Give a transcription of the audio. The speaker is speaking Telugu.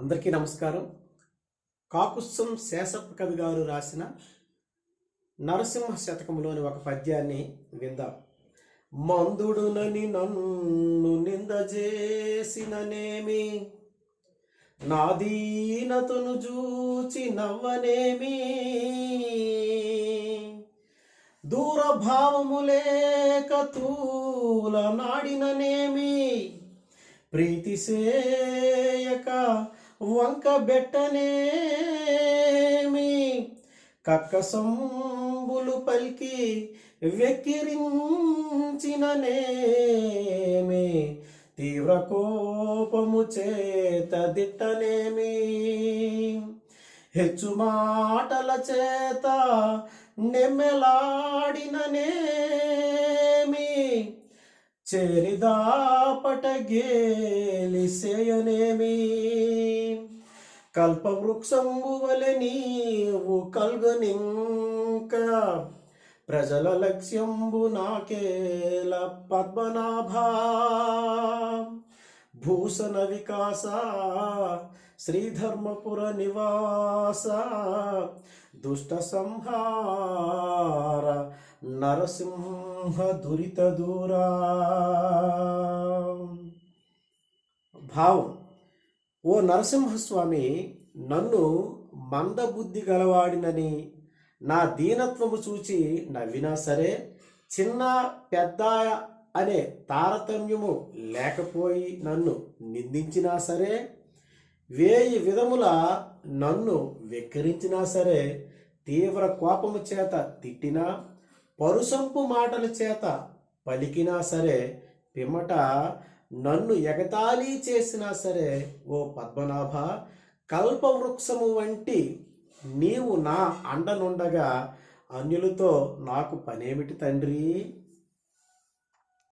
అందరికీ నమస్కారం. కాకుత్సం శేషప్ప కవి గారు రాసిన నరసింహ శతకంలోని ఒక పద్యాన్ని విందాం. మందుడునని నన్ను నిందజేసిననేమి నా దీనతను చూచి నవ్వనేమి? దూరభావము లేక తూల నాడిననేమి ప్రీతి సేయక వంక బెట్టనేమి? కక్కసంబులు పలికి వెక్కిరించిననేమి? తీవ్ర కోపము చేత దిట్టనేమి? హెచ్చు మాటల చేత నెమ్మెలాడిననేమి? చేరిదాపట గేలిసేయనేమి కల్పవృక్షంబు నీవు కల్గనింక. ప్రజల లక్ష్యంబు నాకేల పద్మనాభ. భూషణ వికాస శ్రీధర్మపుర నివాస. దుష్ట సంహార నరసింహ దురిత దూరా. భావం. ఓ నరసింహస్వామి నన్ను మందబుద్ధి గలవాడినని నా దీనత్వము చూచి నవ్వినా సరే చిన్న పెద్ద అనే తారతమ్యము లేకపోయి నన్ను నిందించినా సరే వేయి విధముల నన్ను వెక్కిరించినా సరే తీవ్ర కోపము చేత తిట్టినా పరుసంపు మాటల చేత పలికినా సరే పిమ్మట నన్ను ఎగతాళి చేసినా సరే ఓ పద్మనాభ కల్పవృక్షము వంటి నీవు నా అండనుండగా అన్యులతో నాకు పనేమిటి తండ్రి?